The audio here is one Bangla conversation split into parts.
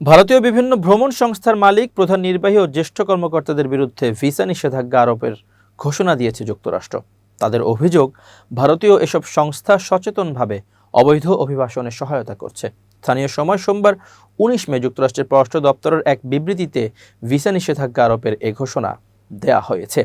ভারতীয় বিভিন্ন ভ্রমণ সংস্থার মালিক, প্রধান নির্বাহী ও জ্যেষ্ঠ কর্মকর্তাদের বিরুদ্ধে ভিসা নিষেধাজ্ঞা আরোপের ঘোষণা দিয়েছে যুক্তরাষ্ট্র। তাদের অভিযোগ, ভারতীয় এসব সংস্থা সচেতনভাবে অবৈধ অভিবাসনে সহায়তা করছে। স্থানীয় সময় সোমবার উনিশ মে যুক্তরাষ্ট্রের পররাষ্ট্র দপ্তরের এক বিবৃতিতে ভিসা নিষেধাজ্ঞা আরোপের এ ঘোষণা দেয়া হয়েছে।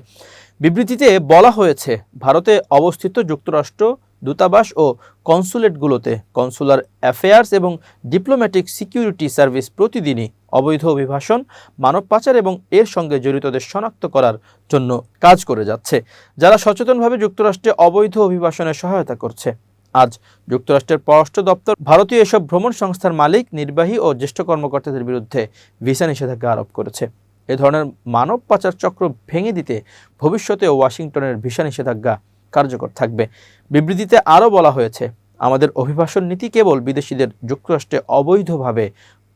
বিবৃতিতে বলা হয়েছে, ভারতে অবস্থিত যুক্তরাষ্ট্র দূতাবাস ও কনসুলেটগুলোতে কনসুলার অ্যাফেয়ার্স এবং ডিপ্লোম্যাটিক সিকিউরিটি সার্ভিস প্রতিদিনই অবৈধ অভিবাসন, মানব পাচার এবং এর সঙ্গে জড়িতদের শনাক্ত করার জন্য কাজ করে যাচ্ছে, যারা সচেতনভাবে যুক্তরাষ্ট্রে অবৈধ অভিবাসনে সহায়তা করছে। আজ যুক্তরাষ্ট্রের পররাষ্ট্র দপ্তর ভারতীয় এসব ভ্রমণ সংস্থার মালিক, নির্বাহী ও জ্যেষ্ঠ কর্মকর্তাদের বিরুদ্ধে ভিসা নিষেধাজ্ঞা আরোপ করেছে। এ ধরনের মানব পাচার চক্র ভেঙে দিতে ভবিষ্যতে ওয়াশিংটনের ভিসা নিষেধাজ্ঞা কার্যকর থাকবে। বিবৃতিতে আরও বলা হয়েছে, আমাদের অভিবাসন নীতি কেবল বিদেশিদের যুক্তরাষ্ট্রে অবৈধভাবে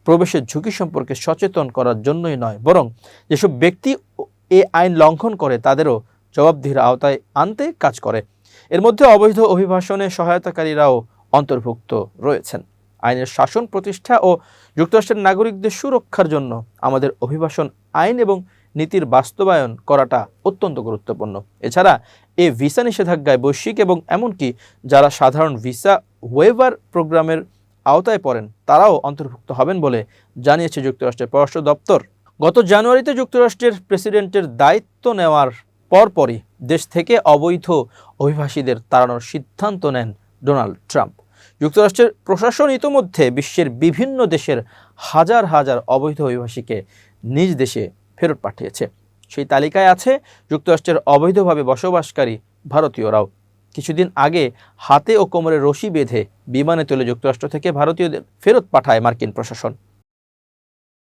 প্রবেশের ঝুঁকি সম্পর্কে সচেতন করার জন্যই নয়, বরং যেসব ব্যক্তি এ আইন লঙ্ঘন করে তাদেরও জবাবদিহির আওতায় আনতে কাজ করে। এর মধ্যে অবৈধ অভিবাসনে সহায়তাকারীরাও অন্তর্ভুক্ত রয়েছেন। আইনের শাসন প্রতিষ্ঠা ও যুক্তরাষ্ট্রের নাগরিকদের সুরক্ষার জন্য আমাদের অভিবাসন আইন এবং নীতির বাস্তবায়ন করাটা অত্যন্ত গুরুত্বপূর্ণ। এছাড়া এ ভিসা নিষেধাজ্ঞায় বৈশ্বিক এবং এমনকি যারা সাধারণ ভিসা ওয়েভার প্রোগ্রামের আওতায় পড়েন, তারাও অন্তর্ভুক্ত হবেন বলে জানিয়েছে যুক্তরাষ্ট্রের পররাষ্ট্র দপ্তর। গত জানুয়ারিতে যুক্তরাষ্ট্রের প্রেসিডেন্টের দায়িত্ব নেওয়ার পরপরই দেশ থেকে অবৈধ অভিবাসীদের তাড়ানোর সিদ্ধান্ত নেন ডোনাল্ড ট্রাম্প। যুক্তরাষ্ট্রের প্রশাসন ইতোমধ্যে বিশ্বের বিভিন্ন দেশের হাজার হাজার অবৈধ অভিবাসীকে নিজ দেশে ফেরত পাঠিয়েছে। সেই তালিকায় আছে যুক্তরাষ্ট্রের অবৈধভাবে বসবাসকারী ভারতীয়রাও। কিছুদিন আগে হাতে ও কোমরে রশি বেঁধে বিমানে তুলে যুক্তরাষ্ট্র থেকে ভারতীয়দের ফেরত পাঠায় মার্কিন প্রশাসন।